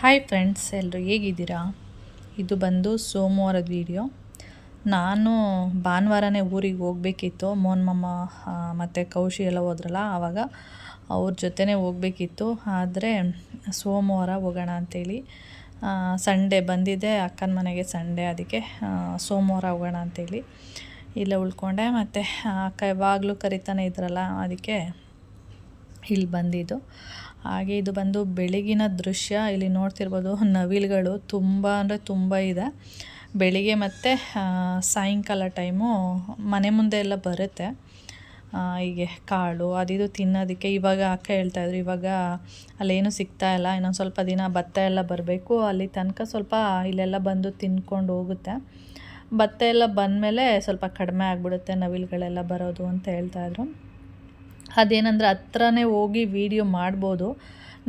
Hi friends ಎಲ್ಲರೂ ಹೇಗಿದ್ದೀರಾ? ಇದು ಬಂದು ಸೋಮವಾರದ ವೀಡಿಯೋ ನಾನು ಭಾನುವಾರನೇ ಊರಿಗೆ ಹೋಗಬೇಕಿತ್ತು. ಮೋನ್ಮಮ್ಮ ಮತ್ತು ಕೌಶಿ ಎಲ್ಲ ಹೋದ್ರಲ್ಲ, ಆವಾಗ ಅವ್ರ ಜೊತೆನೇ ಹೋಗಬೇಕಿತ್ತು. ಆದರೆ ಸೋಮವಾರ ಹೋಗೋಣ ಅಂಥೇಳಿ ಸಂಡೇ ಬಂದಿದ್ದೆ ಅಕ್ಕನ ಮನೆಗೆ ಸಂಡೇ, ಅದಕ್ಕೆ ಸೋಮವಾರ ಹೋಗೋಣ ಅಂಥೇಳಿ ಇಲ್ಲೇ ಉಳ್ಕೊಂಡೆ. ಮತ್ತು ಅಕ್ಕ ಯಾವಾಗಲೂ ಕರಿತಾನೆ ಇದ್ರಲ್ಲ, ಅದಕ್ಕೆ ಇಲ್ಲಿ ಬಂದಿದ್ದು. ಹಾಗೆ ಇದು ಬಂದು ಬೆಳಗಿನ ದೃಶ್ಯ. ಇಲ್ಲಿ ನೋಡ್ತಿರ್ಬೋದು ನವಿಲುಗಳು ತುಂಬ ಅಂದರೆ ತುಂಬ ಇದೆ. ಬೆಳಿಗ್ಗೆ ಮತ್ತು ಸಾಯಂಕಾಲ ಟೈಮು ಮನೆ ಮುಂದೆ ಎಲ್ಲ ಬರುತ್ತೆ. ಹೀಗೆ ಕಾಳು ಅದಿದು ತಿನ್ನೋದಕ್ಕೆ. ಇವಾಗ ಅಕ್ಕ ಹೇಳ್ತಾಯಿದ್ರು ಇವಾಗ ಅಲ್ಲೇನು ಸಿಗ್ತಾ ಇಲ್ಲ, ಇನ್ನೊಂದು ಸ್ವಲ್ಪ ದಿನ ಭತ್ತ ಎಲ್ಲ ಬರಬೇಕು. ಅಲ್ಲಿ ತನಕ ಸ್ವಲ್ಪ ಇಲ್ಲೆಲ್ಲ ಬಂದು ತಿನ್ಕೊಂಡು ಹೋಗುತ್ತೆ. ಭತ್ತ ಎಲ್ಲ ಬಂದಮೇಲೆ ಸ್ವಲ್ಪ ಕಡಿಮೆ ಆಗಿಬಿಡುತ್ತೆ ನವಿಲುಗಳೆಲ್ಲ ಬರೋದು ಅಂತ ಹೇಳ್ತಾಯಿದ್ರು ಅದೇನಂದ್ರೆ ಹತ್ರನೇ ಹೋಗಿ ವೀಡಿಯೋ ಮಾಡ್ಬೋದು.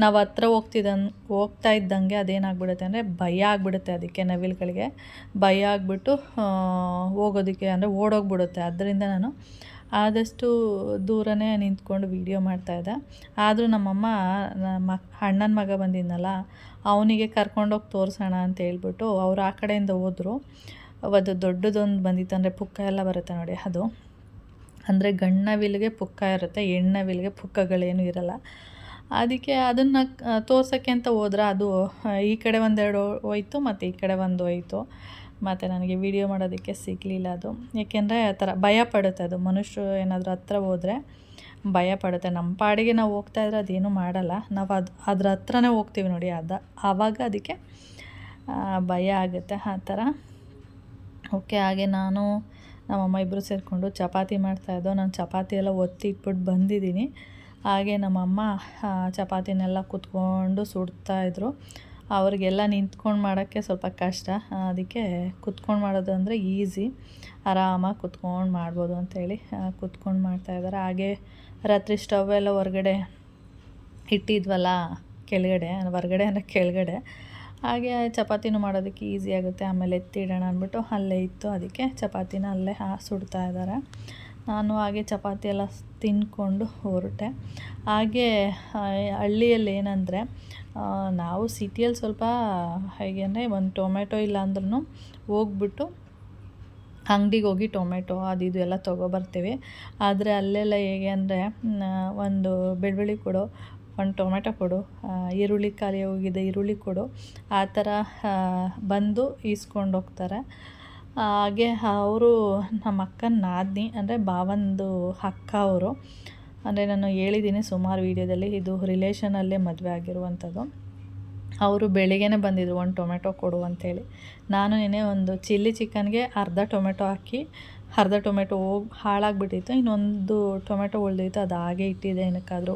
ನಾವು ಹತ್ರ ಹೋಗ್ತಿದ್ದಂಗೆ ಹೋಗ್ತಾ ಇದ್ದಂಗೆ ಅದೇನಾಗ್ಬಿಡುತ್ತೆ ಅಂದರೆ ಭಯ ಆಗಿಬಿಡುತ್ತೆ ಅದಕ್ಕೆ ನವಿಲುಗಳಿಗೆ. ಭಯ ಆಗಿಬಿಟ್ಟು ಹೋಗೋದಕ್ಕೆ ಅಂದರೆ ಓಡೋಗ್ಬಿಡುತ್ತೆ ಅದರಿಂದ ನಾನು ಆದಷ್ಟು ದೂರನೇ ನಿಂತ್ಕೊಂಡು ವೀಡಿಯೋ ಮಾಡ್ತಾಯಿದ್ದೆ ಆದರೂ ನಮ್ಮಮ್ಮ, ನಮ್ಮ ಅಣ್ಣನ ಮಗ ಬಂದಿದ್ನಲ್ಲ, ಅವನಿಗೆ ಕರ್ಕೊಂಡೋಗಿ ತೋರಿಸೋಣ ಅಂತ ಹೇಳ್ಬಿಟ್ಟು ಅವ್ರು ಆ ಕಡೆಯಿಂದ ಹೋದರು. ಅದು ದೊಡ್ಡದೊಂದು ಬಂದಿತ್ತು ಅಂದರೆ ಪುಕ್ಕ ಎಲ್ಲ ಬರುತ್ತೆ ನೋಡಿ ಅದು. ಅಂದರೆ ಗಣ್ಣವಿಲ್ಗೆ ಪುಕ್ಕ ಇರುತ್ತೆ ಹೆಣ್ಣವಿಲ್ಗೆ ಪುಕ್ಕಗಳೇನು ಇರಲ್ಲ. ಅದಕ್ಕೆ ಅದನ್ನು ತೋರ್ಸೋಕ್ಕೆ ಅಂತ ಹೋದ್ರೆ ಅದು ಈ ಕಡೆ ಒಂದೆರಡು ಹೋಯ್ತು, ಮತ್ತು ಈ ಕಡೆ ಒಂದು ಹೋಯ್ತು. ಮತ್ತು ನನಗೆ ವಿಡಿಯೋ ಮಾಡೋದಕ್ಕೆ ಸಿಗಲಿಲ್ಲ ಅದು. ಏಕೆಂದರೆ ಆ ಥರ ಭಯ ಪಡುತ್ತೆ ಅದು. ಮನುಷ್ಯರು ಏನಾದರೂ ಹತ್ರ ಹೋದರೆ ಭಯ ಪಡುತ್ತೆ. ನಮ್ಮ ಪಾಡಿಗೆ ನಾವು ಹೋಗ್ತಾ ಇದ್ರೆ ಅದೇನು ಮಾಡಲ್ಲ. ನಾವು ಅದು, ಅದ್ರ ಹತ್ರನೇ ಹೋಗ್ತೀವಿ ನೋಡಿ. ಅದು, ಆವಾಗ ಅದಕ್ಕೆ ಭಯ ಆಗುತ್ತೆ ಆ ಥರ. ಓಕೆ, ಹಾಗೆ ನಾನು ನಮ್ಮಮ್ಮ ಇಬ್ಬರು ಸೇರಿಕೊಂಡು ಚಪಾತಿ ಮಾಡ್ತಾಯಿದ್ದೋ ನಾನು ಚಪಾತಿ ಎಲ್ಲ ಒತ್ತಿ ಇಟ್ಬಿಟ್ಟು ಬಂದಿದ್ದೀನಿ. ಹಾಗೆ ನಮ್ಮಮ್ಮ ಚಪಾತಿನೆಲ್ಲ ಕುತ್ಕೊಂಡು ಸುಡ್ತಾಯಿದ್ರು ಅವ್ರಿಗೆಲ್ಲ ನಿಂತ್ಕೊಂಡು ಮಾಡೋಕ್ಕೆ ಸ್ವಲ್ಪ ಕಷ್ಟ. ಅದಕ್ಕೆ ಕುತ್ಕೊಂಡು ಮಾಡೋದು ಅಂದರೆ ಈಸಿ. ಆರಾಮಾಗಿ ಕುತ್ಕೊಂಡು ಮಾಡ್ಬೋದು ಅಂಥೇಳಿ ಕುತ್ಕೊಂಡು ಮಾಡ್ತಾಯಿದ್ದಾರೆ ಹಾಗೆ ರಾತ್ರಿ ಸ್ಟವ್ ಎಲ್ಲ ಹೊರಗಡೆ ಇಟ್ಟಿದ್ವಲ್ಲ, ಕೆಳಗಡೆ, ಹೊರಗಡೆ ಅಂದರೆ ಕೆಳಗಡೆ. ಹಾಗೆ ಚಪಾತಿನೂ ಮಾಡೋದಕ್ಕೆ ಈಸಿ ಆಗುತ್ತೆ. ಆಮೇಲೆ ಎತ್ತಿಡೋಣ ಅಂದ್ಬಿಟ್ಟು ಅಲ್ಲೇ ಇತ್ತು. ಅದಕ್ಕೆ ಚಪಾತಿನ ಅಲ್ಲೇ ಹಾ ಸುಡ್ತಾ ಇದ್ದಾರೆ. ನಾನು ಹಾಗೆ ಚಪಾತಿ ಎಲ್ಲ ತಿಂದ್ಕೊಂಡು ಹೊರಟೆ. ಹಾಗೆ ಹಳ್ಳಿಯಲ್ಲಿ ಏನಂದರೆ ನಾವು ಸಿಟಿಯಲ್ಲಿ ಸ್ವಲ್ಪ ಹೇಗೆ ಅಂದರೆ ಒಂದು ಟೊಮೆಟೊ ಇಲ್ಲ ಅಂದ್ರೂ ಹೋಗ್ಬಿಟ್ಟು ಅಂಗಡಿಗೆ ಹೋಗಿ ಟೊಮೆಟೊ ಅದು ಇದು ಎಲ್ಲ ತೊಗೊಬರ್ತೀವಿ ಆದರೆ ಅಲ್ಲೆಲ್ಲ ಹೇಗೆ ಅಂದರೆ ಒಂದು ಬೆಳ್ಳುಳ್ಳಿ ಕೊಡು ಒಂದು ಟೊಮೆಟೊ ಕೊಡು ಈರುಳ್ಳಿ ಖಾಲಿ ಹೋಗಿದೆ, ಈರುಳ್ಳಿ ಕೊಡು. ಆ ಥರ ಬಂದು ಈಸ್ಕೊಂಡು ಹೋಗ್ತಾರೆ. ಹಾಗೆ ಅವರು ನಮ್ಮ ಅಕ್ಕನ ನಾದಿನಿ, ಅಂದರೆ ಬಾವಂದು ಅಕ್ಕ ಅವರು. ಅಂದರೆ ನಾನು ಹೇಳಿದ್ದೀನಿ ಸುಮಾರು ವೀಡಿಯೋದಲ್ಲಿ, ಇದು ರಿಲೇಷನಲ್ಲೇ ಮದುವೆ ಆಗಿರುವಂಥದ್ದು. ಅವರು ಬೆಳಿಗ್ಗೆನೇ ಬಂದಿದ್ರು, ಒಂದು ಟೊಮೆಟೊ ಕೊಡು ಅಂಥೇಳಿ. ನಾನು ಏನೇ ಒಂದು ಚಿಲ್ಲಿ ಚಿಕನ್ಗೆ ಅರ್ಧ ಟೊಮೆಟೊ ಹಾಕಿ, ಅರ್ಧ ಟೊಮೆಟೊ ಹೋಗಿ ಹಾಳಾಗಿಬಿಟ್ಟಿತ್ತು. ಇನ್ನೊಂದು ಟೊಮೆಟೊ ಉಳಿದಿತ್ತು, ಅದು ಹಾಗೆ ಇಟ್ಟಿದೆ ಏನಕ್ಕಾದರೂ.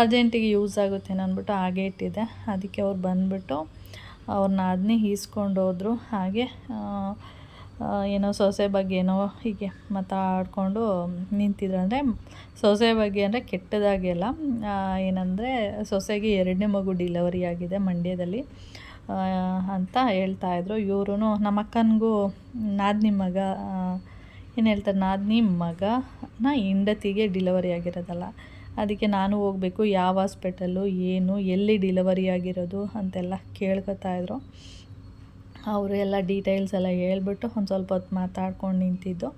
ಅರ್ಜೆಂಟಿಗೆ ಯೂಸ್ ಆಗುತ್ತೆ ಅಂದ್ಬಿಟ್ಟು ಹಾಗೆ ಇಟ್ಟಿದ್ದೆ. ಅದಕ್ಕೆ ಅವ್ರು ಬಂದುಬಿಟ್ಟು ಅವ್ರನ್ನ ಅದನ್ನೇ ಈಸ್ಕೊಂಡು ಹೋದರು. ಹಾಗೆ ಏನೋ ಸೊಸೆ ಬಗ್ಗೆ ಏನೋ ಹೀಗೆ ಮಾತಾಡಿಕೊಂಡು ನಿಂತಿದ್ರು. ಅಂದರೆ ಸೊಸೆ ಬಗ್ಗೆ ಅಂದರೆ ಕೆಟ್ಟದಾಗೆಲ್ಲ ಏನಂದರೆ ಸೊಸೆಗೆ ಎರಡನೇ ಮಗು ಡಿಲವರಿ ಆಗಿದೆ ಮಂಡ್ಯದಲ್ಲಿ. ಅಂತ ಹೇಳ್ತಾಯಿದ್ರು ಇವರು ನಮ್ಮ ಅಕ್ಕನಿಗೂ ನಾದಿನಿ ಮಗ ಏನು ಹೇಳ್ತಾರೆ, ನಾದಿನಿ ಮಗನ ಹೆಂಡತಿಗೆ ಡಿಲವರಿ ಆಗಿರೋದಲ್ಲ. ಅದಕ್ಕೆ ನಾನು ಹೋಗಬೇಕು, ಯಾವ ಹಾಸ್ಪಿಟಲ್ಲು ಏನು, ಎಲ್ಲಿ ಡಿಲವರಿ ಆಗಿರೋದು ಅಂತೆಲ್ಲ ಕೇಳ್ಕೊತಾಯಿದ್ರು ಅವರು ಎಲ್ಲ ಡೀಟೇಲ್ಸ್ ಎಲ್ಲ ಹೇಳ್ಬಿಟ್ಟು ಒಂದು ಸ್ವಲ್ಪ ಹೊತ್ತು ಮಾತಾಡ್ಕೊಂಡು ನಿಂತಿದ್ದು.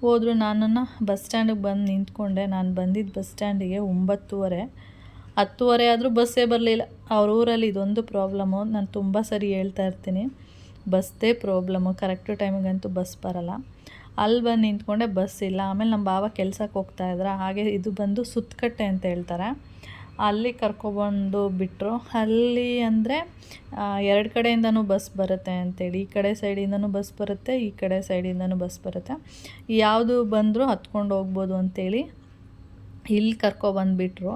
ಹೋದ್ರು, ನಾನನ್ನು ಬಸ್ ಸ್ಟ್ಯಾಂಡಿಗೆ ಬಂದು ನಿಂತ್ಕೊಂಡೆ. ನಾನು ಬಂದಿದ್ದ ಬಸ್ ಸ್ಟ್ಯಾಂಡಿಗೆ ಒಂಬತ್ತುವರೆ. ಹತ್ತುವರೆ ಆದರೂ ಬಸ್ಸೇ ಬರಲಿಲ್ಲ. ಅವ್ರ ಊರಲ್ಲಿ ಇದೊಂದು ಪ್ರಾಬ್ಲಮ್ಮು ನಾನು ತುಂಬ ಸರಿ ಹೇಳ್ತಾ ಇರ್ತೀನಿ. ಬಸ್ದೇ ಪ್ರಾಬ್ಲಮ್ಮು ಕರೆಕ್ಟ್ ಟೈಮಿಗಂತೂ ಬಸ್ ಬರೋಲ್ಲ. ಅಲ್ಲಿ ಬಂದು ನಿಂತ್ಕೊಂಡೆ ಬಸ್ ಇಲ್ಲ. ಆಮೇಲೆ ನಮ್ಮ ಬಾವ ಕೆಲ್ಸಕ್ಕೆ ಹೋಗ್ತಾ ಇದ್ರ. ಹಾಗೆ ಇದು ಬಂದು ಸುತ್ತಕಟ್ಟೆ ಅಂತ ಹೇಳ್ತಾರೆ. ಅಲ್ಲಿ ಕರ್ಕೊಬಂದು ಬಿಟ್ಟರು ಅಲ್ಲಿ ಅಂದರೆ ಎರಡು ಕಡೆಯಿಂದನೂ ಬಸ್ ಬರುತ್ತೆ ಅಂತೇಳಿ. ಈ ಕಡೆ ಸೈಡಿಂದನೂ ಬಸ್ ಬರುತ್ತೆ, ಈ ಕಡೆ ಸೈಡಿಂದನೂ ಬಸ್ ಬರುತ್ತೆ. ಯಾವುದು ಬಂದರೂ ಹತ್ಕೊಂಡು ಹೋಗ್ಬೋದು ಅಂತೇಳಿ ಇಲ್ಲಿ ಕರ್ಕೊಬಂದುಬಿಟ್ರು.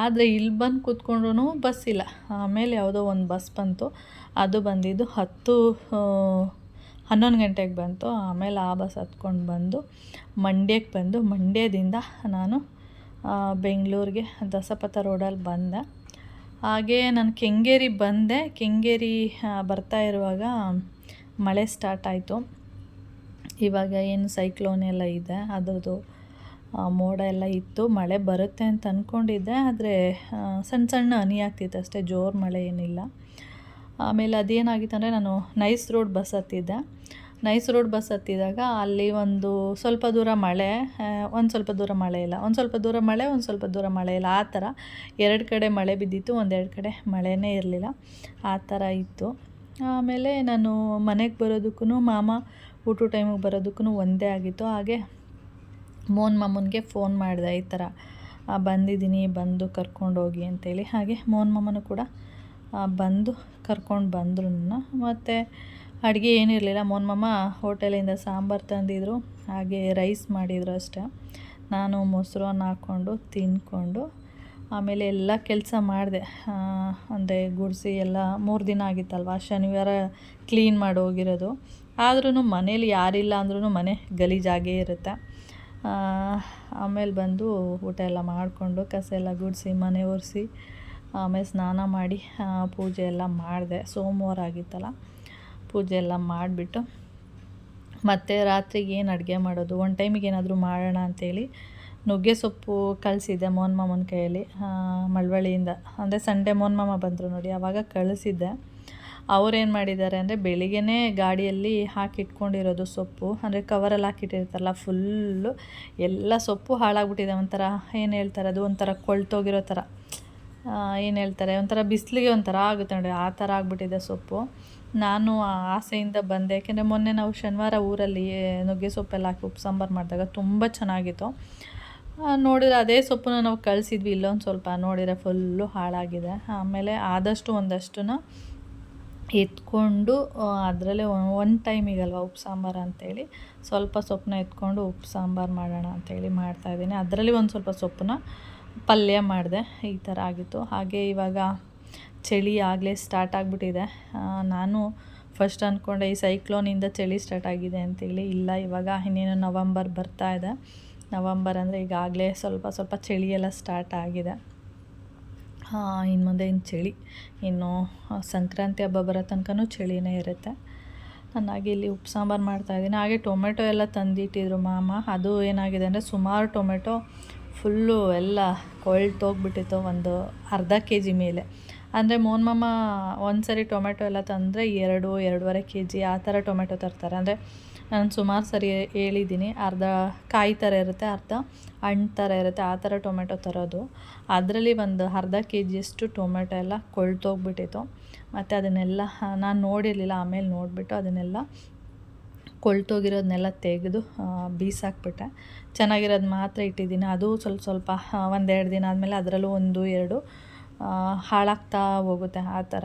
ಆದರೆ ಇಲ್ಲಿ ಬಂದು ಕೂತ್ಕೊಂಡ್ರೂ ಬಸ್ ಇಲ್ಲ. ಆಮೇಲೆ ಯಾವುದೋ ಒಂದು ಬಸ್ ಬಂತು. ಅದು ಬಂದಿದ್ದು ಹತ್ತು ಹನ್ನೊಂದು ಗಂಟೆಗೆ ಬಂತು. ಆಮೇಲೆ ಆ ಬಸ್ ಹತ್ಕೊಂಡು ಬಂದು ಮಂಡ್ಯಕ್ಕೆ ಬಂದು ಮಂಡ್ಯದಿಂದ ನಾನು ಬೆಂಗಳೂರಿಗೆ ದಸಪಥ ರೋಡಲ್ಲಿ ಬಂದೆ. ಹಾಗೇ ನಾನು ಕೆಂಗೇರಿ ಬಂದೆ. ಕೆಂಗೇರಿ ಬರ್ತಾ ಇರುವಾಗ ಮಳೆ ಸ್ಟಾರ್ಟ್ ಆಯಿತು. ಇವಾಗ ಏನು ಸೈಕ್ಲೋನ್ ಎಲ್ಲ ಇದೆ, ಅದರದ್ದು ಮೋಡ ಎಲ್ಲ ಇತ್ತು. ಮಳೆ ಬರುತ್ತೆ ಅಂತ ಅಂದ್ಕೊಂಡಿದ್ದೆ ಆದರೆ ಸಣ್ಣ ಸಣ್ಣ ಹನಿ ಆಗ್ತಿತ್ತು ಅಷ್ಟೇ, ಜೋರು ಮಳೆ ಏನಿಲ್ಲ. ಆಮೇಲೆ ಅದೇನಾಗಿತ್ತು ಅಂದರೆ ನಾನು ನೈಸ್ ರೋಡ್ ಬಸ್ ಹತ್ತಿದ್ದೆ. ನೈಸ್ ರೋಡ್ ಬಸ್ ಹತ್ತಿದಾಗ ಅಲ್ಲಿ ಒಂದು ಸ್ವಲ್ಪ ದೂರ ಮಳೆ ಒಂದು ಸ್ವಲ್ಪ ದೂರ ಮಳೆ ಇಲ್ಲ, ಒಂದು ಸ್ವಲ್ಪ ದೂರ ಮಳೆ, ಒಂದು ಸ್ವಲ್ಪ ದೂರ ಮಳೆ ಇಲ್ಲ. ಆ ಥರ ಎರಡು ಕಡೆ ಮಳೆ ಬಿದ್ದಿತ್ತು ಒಂದೆರಡು ಕಡೆ ಮಳೆನೇ ಇರಲಿಲ್ಲ. ಆ ಥರ ಇತ್ತು. ಆಮೇಲೆ ನಾನು ಮನೆಗೆ ಬರೋದಕ್ಕೂ ಮಾಮ ಊಟ ಟೈಮಿಗೆ ಬರೋದಕ್ಕೂ ಒಂದೇ ಆಗಿತ್ತು. ಹಾಗೆ ಮೋನ್ ಮಾಮನಿಗೆ ಫೋನ್ ಮಾಡಿದೆ, ಈ ಥರ ಬಂದಿದ್ದೀನಿ, ಬಂದು ಕರ್ಕೊಂಡೋಗಿ ಅಂತೇಳಿ. ಹಾಗೆ ಮೋನ್ ಮಾಮನು ಕೂಡ ಬಂದು ಕರ್ಕೊಂಡು ಬಂದರು ಮತ್ತು ಅಡುಗೆ ಏನಿರಲಿಲ್ಲ ಮೊನ್ಮಮ್ಮ ಮಾಮ ಹೋಟೆಲಿಂದ ಸಾಂಬಾರು ತಂದಿದ್ರು. ಹಾಗೆ ರೈಸ್ ಮಾಡಿದರು ಅಷ್ಟೆ. ನಾನು ಮೊಸರನ್ನ ಹಾಕ್ಕೊಂಡು ತಿಂದ್ಕೊಂಡು ಆಮೇಲೆ ಎಲ್ಲ ಕೆಲಸ ಮಾಡಿದೆ. ಅಂದರೆ ಗುಡಿಸಿ ಎಲ್ಲ ಮೂರು ದಿನ ಆಗಿತ್ತಲ್ವ? ಶನಿವಾರ ಕ್ಲೀನ್ ಮಾಡಿ ಹೋಗಿರೋದು. ಆದ್ರೂ ಮನೇಲಿ ಯಾರಿಲ್ಲ ಅಂದ್ರೂ ಮನೆ ಗಲೀಜಾಗೇ ಇರುತ್ತೆ. ಆಮೇಲೆ ಬಂದು ಊಟ ಎಲ್ಲ ಮಾಡಿಕೊಂಡು, ಕಸ ಎಲ್ಲ ಗುಡಿಸಿ, ಮನೆ ಒರೆಸಿ ಆಮೇಲೆ ಸ್ನಾನ ಮಾಡಿ ಪೂಜೆ ಎಲ್ಲ ಮಾಡಿದೆ. ಸೋಮವಾರ ಆಗಿತ್ತಲ್ಲ, ಪೂಜೆ ಎಲ್ಲ ಮಾಡಿಬಿಟ್ಟು ಮತ್ತು ರಾತ್ರಿಗೆ ಏನು ಅಡುಗೆ ಮಾಡೋದು? ಒಂದು ಟೈಮಿಗೆ ಏನಾದರೂ ಮಾಡೋಣ ಅಂತೇಳಿ ನುಗ್ಗೆ ಸೊಪ್ಪು ಕಳಿಸಿದ್ದೆ ಮೋನ್ ಮಾಮನ ಕೈಯಲ್ಲಿ ಮಳವಳ್ಳಿಯಿಂದ. ಅಂದರೆ ಸಂಡೇ ಮೋನ್ ಮಾಮ ಬಂದರು ನೋಡಿ ಆವಾಗ ಕಳಿಸಿದ್ದೆ. ಅವ್ರೇನು ಮಾಡಿದ್ದಾರೆ ಅಂದರೆ ಬೆಳಿಗ್ಗೆನೇ ಗಾಡಿಯಲ್ಲಿ ಹಾಕಿಟ್ಕೊಂಡಿರೋದು ಸೊಪ್ಪು. ಅಂದರೆ ಕವರಲ್ಲಿ ಹಾಕಿಟ್ಟಿರ್ತಾರಲ್ಲ ಫುಲ್ಲು ಎಲ್ಲ ಸೊಪ್ಪು ಹಾಳಾಗ್ಬಿಟ್ಟಿದೆ ಒಂಥರ, ಏನು ಹೇಳ್ತಾರೆ ಅದು? ಒಂಥರ ಕೊಳ್ತೋಗಿರೋ ಥರ. ಏನು ಹೇಳ್ತಾರೆ, ಒಂಥರ ಬಿಸಿಲಿಗೆ ಒಂಥರ ಆಗುತ್ತೆ ನೋಡಿ ಆ ಥರ ಆಗಿಬಿಟ್ಟಿದೆ ಸೊಪ್ಪು. ನಾನು ಆ ಆಸೆಯಿಂದ ಬಂದೆ, ಯಾಕೆಂದರೆ ಮೊನ್ನೆ ನಾವು ಶನಿವಾರ ಊರಲ್ಲಿ ನುಗ್ಗೆ ಸೊಪ್ಪೆಲ್ಲ ಹಾಕಿ ಉಪ್ಪು ಸಾಂಬಾರು ಮಾಡಿದಾಗ ತುಂಬ ಚೆನ್ನಾಗಿತ್ತು. ನೋಡಿದರೆ ಅದೇ ಸೊಪ್ಪನ್ನ ನಾವು ಕಳಿಸಿದ್ವಿ ಇಲ್ಲೊಂದು ಸ್ವಲ್ಪ, ನೋಡಿದರೆ ಫುಲ್ಲು ಹಾಳಾಗಿದೆ. ಆಮೇಲೆ ಆದಷ್ಟು ಒಂದಷ್ಟನ್ನ ಎತ್ಕೊಂಡು ಅದರಲ್ಲೇ ಒಂದು ಟೈಮಿಗಲ್ವ ಉಪ್ಪು ಸಾಂಬಾರು ಅಂತೇಳಿ, ಸ್ವಲ್ಪ ಸೊಪ್ಪನ್ನ ಎತ್ಕೊಂಡು ಉಪ್ಪು ಸಾಂಬಾರು ಮಾಡೋಣ ಅಂತೇಳಿ ಮಾಡ್ತಾಯಿದ್ದೀನಿ ಅದರಲ್ಲಿ ಒಂದು ಸ್ವಲ್ಪ ಸೊಪ್ಪನ್ನ ಪಲ್ಯ ಮಾಡಿದೆ, ಈ ಥರ ಆಗಿತ್ತು. ಹಾಗೆ ಇವಾಗ ಚಳಿ ಆಗಲೇ ಸ್ಟಾರ್ಟ್ ಆಗಿಬಿಟ್ಟಿದೆ. ನಾನು ಫಸ್ಟ್ ಅಂದ್ಕೊಂಡೆ ಈ ಸೈಕ್ಲೋನಿಂದ ಚಳಿ ಸ್ಟಾರ್ಟ್ ಆಗಿದೆ ಅಂತೇಳಿ. ಇಲ್ಲ, ಇವಾಗ ಇನ್ನೇನು ನವಂಬರ್ ಬರ್ತಾ ಇದೆ. ನವಂಬರ್ ಅಂದರೆ ಈಗಾಗಲೇ ಸ್ವಲ್ಪ ಸ್ವಲ್ಪ ಚಳಿ ಎಲ್ಲ ಸ್ಟಾರ್ಟ್ ಆಗಿದೆ. ಇನ್ನು ಮುಂದೆ ಇನ್ನು ಚಳಿ. ಇನ್ನು ಸಂಕ್ರಾಂತಿ ಹಬ್ಬ ಬರೋ ತನಕನೂ ಚಳಿನೇ ಇರುತ್ತೆ. ನಾನಾಗಿ ಇಲ್ಲಿ ಉಪ್ಪು ಸಾಂಬಾರು ಮಾಡ್ತಾಯಿದ್ದೀನಿ ಹಾಗೆ ಟೊಮೆಟೊ ಎಲ್ಲ ತಂದಿಟ್ಟಿದ್ರು ಮಾಮ. ಅದು ಏನಾಗಿದೆ ಅಂದರೆ ಸುಮಾರು ಟೊಮೆಟೊ ಫುಲ್ಲು ಎಲ್ಲ ಕೊಳ್ತೋಗ್ಬಿಟ್ಟಿತ್ತು ಒಂದು ಅರ್ಧ ಕೆ ಜಿ ಮೇಲೆ. ಅಂದರೆ ಮೋನ್ ಮಾಮ ಒಂದು ಸರಿ ಟೊಮೆಟೊ ಎಲ್ಲ ತಂದರೆ ಎರಡು, ಎರಡೂವರೆ ಕೆ ಜಿ ಆ ಥರ ಟೊಮೆಟೊ ತರ್ತಾರೆ. ಅಂದರೆ ನಾನು ಸುಮಾರು ಸರಿ ಹೇಳಿದ್ದೀನಿ. ಅರ್ಧ ಕಾಯಿ ಥರ ಇರುತ್ತೆ, ಅರ್ಧ ಹಣ್ಣು ಥರ ಇರುತ್ತೆ ಆ ಥರ ಟೊಮೆಟೊ ತರೋದು. ಅದರಲ್ಲಿ ಒಂದು ಅರ್ಧ ಕೆ ಜಿಯಷ್ಟು ಟೊಮೆಟೊ ಎಲ್ಲ ಕೊಳ್ತೋಗ್ಬಿಟ್ಟಿತ್ತು ಮತ್ತು ಅದನ್ನೆಲ್ಲ, ನಾನು ನೋಡಿರಲಿಲ್ಲ, ಆಮೇಲೆ ನೋಡಿಬಿಟ್ಟು ಅದನ್ನೆಲ್ಲ ಕೊಳ್ತೋಗಿರೋದನ್ನೆಲ್ಲ ತೆಗೆದು ಬೀಸಾಕ್ಬಿಟ್ಟೆ. ಚೆನ್ನಾಗಿರೋದು ಮಾತ್ರ ಇಟ್ಟಿದ್ದೀನಿ. ಅದು ಸ್ವಲ್ಪ ಸ್ವಲ್ಪ ಒಂದೆರಡು ದಿನ ಆದಮೇಲೆ ಅದರಲ್ಲೂ ಒಂದು, ಎರಡು ಹಾಳಾಗ್ತಾ ಹೋಗುತ್ತೆ ಆ ಥರ.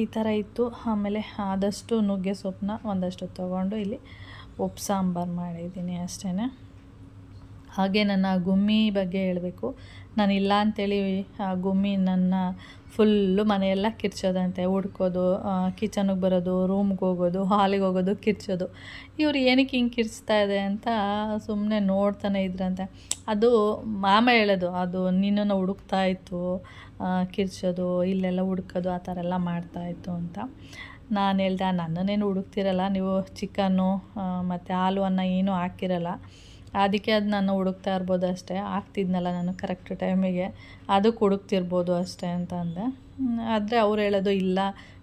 ಈ ಥರ ಇತ್ತು. ಆಮೇಲೆ ಆದಷ್ಟು ನುಗ್ಗೆ ಸೊಪ್ಪನ್ನ ಒಂದಷ್ಟು ತೊಗೊಂಡು ಇಲ್ಲಿ ಉಪ್ಪು ಸಾಂಬಾರು ಮಾಡಿದ್ದೀನಿ ಅಷ್ಟೇ ಹಾಗೆ ನನ್ನ ಗುಮ್ಮಿ ಬಗ್ಗೆ ಹೇಳಬೇಕು. ನಾನು ಇಲ್ಲ ಅಂತೇಳಿ, ಆ ಗುಮ್ಮಿ ನನ್ನ ಫುಲ್ಲು ಮನೆಯೆಲ್ಲ ಕಿರ್ಚೋದಂತೆ. ಹುಡ್ಕೋದು ಕಿಚನ್ಗೆ ಬರೋದು ರೂಮ್ಗೆ ಹೋಗೋದು ಹಾಲಿಗೆ ಹೋಗೋದು ಕಿರ್ಚೋದು. ಇವ್ರು ಏನಕ್ಕೆ ಹಿಂಗೆ ಕಿರ್ಚ್ತಾ ಇದೆ ಅಂತ ಸುಮ್ಮನೆ ನೋಡ್ತಾನೆ ಇದ್ರಂತೆ. ಅದು ಮಾಮ ಹೇಳೋದು, ಅದು ನಿನ್ನನ್ನು ಹುಡುಕ್ತಾ ಇತ್ತು ಕಿರ್ಚೋದು, ಇಲ್ಲೆಲ್ಲ ಹುಡ್ಕೋದು, ಆ ಥರ ಎಲ್ಲ ಮಾಡ್ತಾಯಿತ್ತು ಅಂತ. ನಾನು ಹೇಳ್ದೆ ನನ್ನನ್ನೇನು ಹುಡುಕ್ತಿರಲ್ಲ, ನೀವು ಚಿಕನ್ನು ಮತ್ತು ಹಾಲು ಅನ್ನ ಏನೂ ಹಾಕಿರಲ್ಲ. ಅದಕ್ಕೆ ಅದು ನಾನು ಹುಡುಕ್ತಾ ಇರ್ಬೋದು ಅಷ್ಟೇ. ಆಗ್ತಿದ್ನಲ್ಲ ನಾನು ಕರೆಕ್ಟ್ ಟೈಮಿಗೆ ಅದಕ್ಕೆ ಹುಡುಕ್ತಿರ್ಬೋದು ಅಷ್ಟೇ ಅಂತ ಅಂದೆ. ಆದರೆ ಅವ್ರು ಹೇಳೋದು ಇಲ್ಲ.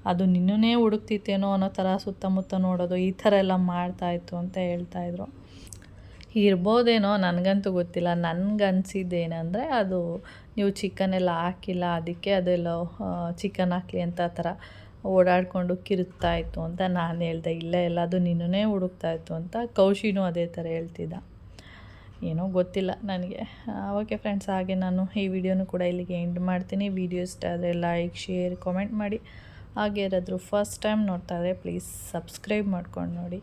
ಅದು ನಿನ್ನೇ ಹುಡುಕ್ತಿತ್ತೇನೋ ಅನ್ನೋ ಥರ ಸುತ್ತಮುತ್ತ ನೋಡೋದು, ಈ ಥರ ಎಲ್ಲ ಮಾಡ್ತಾಯಿತ್ತು ಅಂತ ಹೇಳ್ತಾಯಿದ್ರು ಇರ್ಬೋದೇನೋ, ನನಗಂತೂ ಗೊತ್ತಿಲ್ಲ. ನನಗನ್ಸಿದ್ದೇನೆಂದರೆ ಅದು ನೀವು ಚಿಕನ್ ಎಲ್ಲ ಹಾಕಿಲ್ಲ, ಅದಕ್ಕೆ ಅದೆಲ್ಲ ಚಿಕನ್ ಹಾಕಲಿ ಅಂತ ಆ ಥರ ಓಡಾಡಿಕೊಂಡು ಕಿರುತ್ತಾ ಇತ್ತು ಅಂತ ನಾನು ಹೇಳ್ದೆ. ಇಲ್ಲ ಎಲ್ಲ ಅದು ನಿನ್ನೇ ಹುಡುಕ್ತಾ ಇತ್ತು ಅಂತ ಕೌಶಿನೂ ಅದೇ ಥರ ಹೇಳ್ತಿದ್ದ. ಏನೋ ಗೊತ್ತಿಲ್ಲ ನನಗೆ. ಓಕೆ ಫ್ರೆಂಡ್ಸ್ ಹಾಗೆ ನಾನು ಈ ವಿಡಿಯೋನು ಕೂಡ ಇಲ್ಲಿಗೆ ಎಂಡ್ ಮಾಡ್ತೀನಿ. ವಿಡಿಯೋ ಇಷ್ಟ ಆದರೆ ಲೈಕ್ ಶೇರ್ ಕಾಮೆಂಟ್ ಮಾಡಿ. ಹಾಗೆ ಯಾರಾದರೂ ಫಸ್ಟ್ ಟೈಮ್ ನೋಡ್ತಾ ಇದ್ದರೆ ಪ್ಲೀಸ್ ಸಬ್ಸ್ಕ್ರೈಬ್ ಮಾಡ್ಕೊಂಡು ನೋಡಿ.